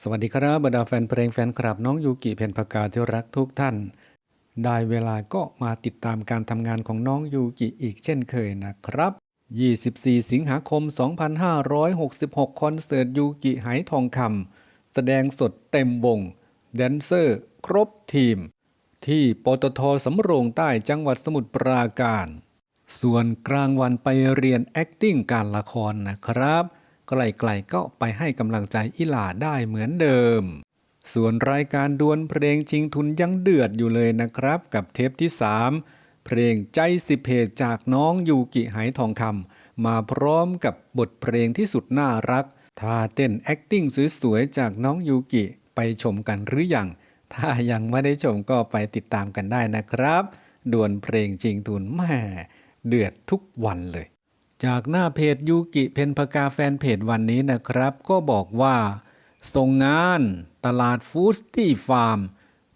สวัสดีครับบรรดาแฟนเพลงแฟนคลับน้องยูกิเพนพกาที่รักทุกท่าน ได้เวลาก็มาติดตามการทำงานของน้องยูกิอีกเช่นเคยนะครับ 24 สิงหาคม 2566 คอนเสิร์ตยูกิไหทองคำแสดงสดเต็มวง แดนเซอร์ ครบทีม ที่ปตทสำโรงใต้จังหวัดสมุทรปราการ ส่วนกลางวันไปเรียน acting การละครนะครับ ไกลๆก็ไปให้กำลังใจอิหลาได้เหมือนเดิม ส่วนรายการดวลเพลงชิงทุนยังเดือดอยู่เลยนะครับ กับเทปที่ 3 เพลงใจสิเพจจากน้องยูกิไหทองคำมาพร้อมกับบทเพลงที่สุดน่ารักท่าเต้น acting สวยๆ จากน้องยูกิไปชมกันหรือยัง ถ้ายังไม่ได้ชมก็ไปติดตามกันได้นะครับ ดวลเพลงชิงทุนแม่เดือดทุกวันเลย จากหน้าเพจยูกิเพนพกาแฟนเพจวันนี้นะครับ ก็บอกว่า ส่งงานตลาดฟู้ดที่ฟาร์ม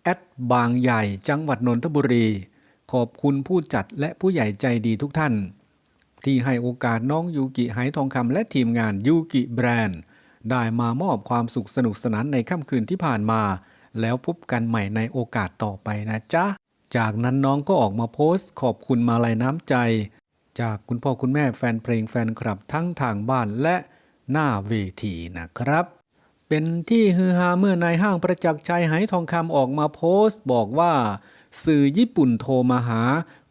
แอดบางใหญ่จังหวัดนนทบุรี ขอบคุณผู้จัดและผู้ใหญ่ใจดีทุกท่าน ที่ให้โอกาสน้องยูกิไหทองคำและทีมงานยูกิแบรนด์ ได้มามอบความสุขสนุกสนานในค่ำคืนที่ผ่านมา แล้วพบกันใหม่ในโอกาสต่อไปนะจ๊ะ จากนั้นน้องก็ออกมาโพสต์ ขอบคุณมาลัยน้ำใจ จากคุณพ่อคุณแม่แฟนเพลงแฟนคลับทั้งทางบ้านและหน้าเวทีนะครับ เป็นที่ฮือฮาเมื่อนายห้างประจักษ์ชัยไหทองคำออกมาโพสต์ บอกว่า สื่อญี่ปุ่นโทรมาหา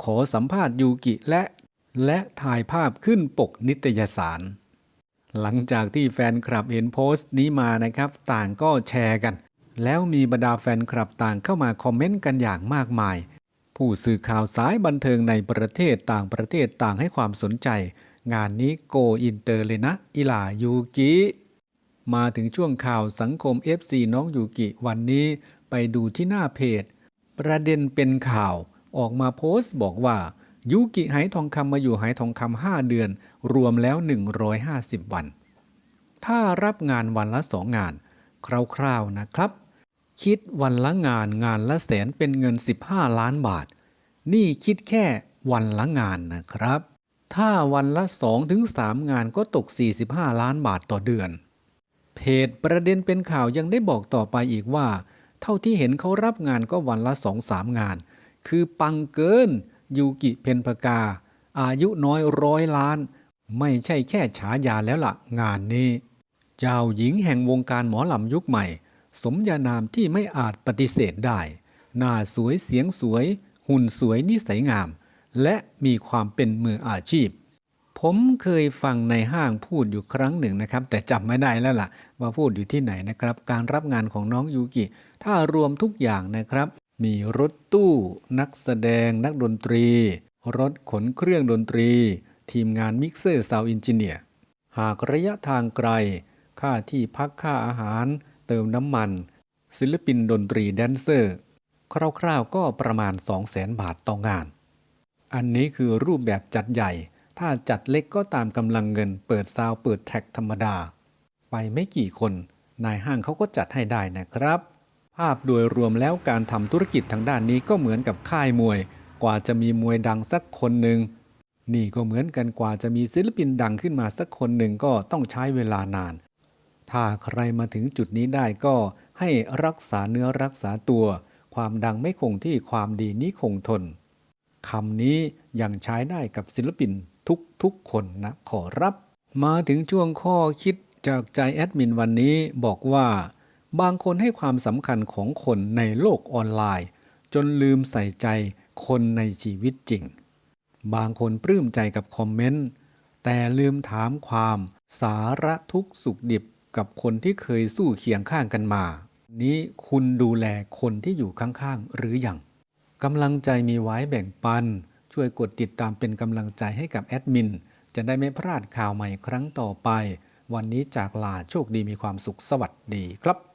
ขอสัมภาษณ์ยูกิและ และถ่ายภาพขึ้นปกนิตยสาร หลังจากที่แฟนคลับเห็นโพสต์นี้มานะครับ ต่างก็แชร์กัน แล้วมีบรรดาแฟนคลับต่างเข้ามาคอมเมนต์กันอย่างมากมาย ผู้สื่อข่าวสายบันเทิงในประเทศต่างประเทศต่างให้ความสนใจ งานนี้โกอินเตอร์เลยนะ อิลายูกิมาถึงช่วงข่าวสังคม FC น้องยูกิวันนี้ไปดูที่หน้าเพจ ประเด็นเป็นข่าวออกมาโพสต์บอกว่า ยูกิไหทองคำมาอยู่ไหทองคำ5เดือน รวมแล้ว 150 วัน ถ้ารับงานวันละสองงาน คร่าวๆนะครับ คิดวันละงานงานละแสนเป็นเงิน 15 ล้านบาท นี่คิดแค่วันละงานนะครับ ถ้าวันละ2ถึง3งานก็ตก 45 ล้านบาทต่อเดือน เพจประเด็นเป็นข่าวยังได้บอกต่อไปอีกว่า เท่าที่เห็นเขารับงานก็วันละสองสามงาน คือปังเกิน ยูกิเพนพกา อายุน้อยร้อยล้าน ไม่ใช่แค่ฉายาแล้วละ่ะ งานนี้ เจ้าหญิงแห่งวงการหมอลำยุคใหม่ สมญานามที่ไม่อาจปฏิเสธได้ หน้าสวยเสียงสวย หุ่นสวยนิสัยงาม และมีความเป็นมืออาชีพ ผมเคยฟังในห้างพูดอยู่ครั้งหนึ่งนะครับ แต่จำไม่ได้แล้วล่ะ ว่าพูดอยู่ที่ไหนนะครับ การรับงานของน้องยูกิ ถ้ารวมทุกอย่างนะครับ มีรถตู้ นักแสดง นักดนตรี รถขนเครื่องดนตรี ทีมงานมิกเซอร์ซาวอินจิเนียร์หากระยะทางไกล ค่าที่พักค่าอาหาร เติมน้ำมัน ศิลปินดนตรีแดนเซอร์ คร่าวๆก็ประมาณ 200,000บาทต่องาน อันนี้คือรูปแบบจัดใหญ่ ถ้าจัดเล็กก็ตามกำลังเงินเปิดซาวเปิดแท็กธรรมดา ไปไม่กี่คน นายห้างเขาก็จัดให้ได้นะครับ ภาพโดยรวมแล้วการทำธุรกิจทางด้านนี้ก็เหมือนกับค่ายมวย กว่าจะมีมวยดังสักคนหนึ่งนี่ก็เหมือนกันกว่าจะมีศิลปินดังขึ้นมาสักคนหนึ่งก็ต้องใช้เวลานาน ถ้าใครมาถึงจุดนี้ได้ก็ให้รักษาเนื้อรักษาตัว ความดังไม่คงที่ความดีนี้คงทนคำนี้ยังใช้ได้กับศิลปินทุกๆคนนะขอรับ มาถึงช่วงข้อคิดจากใจแอดมินวันนี้บอกว่า บางคนให้ความสำคัญของคนในโลกออนไลน์ จนลืมใส่ใจคนในชีวิตจริง บางคนปลื้มใจกับคอมเมนต์ แต่ลืมถามความสาระทุกข์สุขดิบ กับคนที่เคยสู้เคียงข้างกันมา นี้คุณดูแลคนที่อยู่ข้างๆ หรืออยังกำลังใจมีไว้แบ่งปัน ช่วยกดติดตามเป็นกำลังใจให้กับแอดมิน จะได้ไม่พลาดข่าวใหม่ครั้งต่อไป วันนี้จากลาโชคดีมีความสุขสวัสดีครับ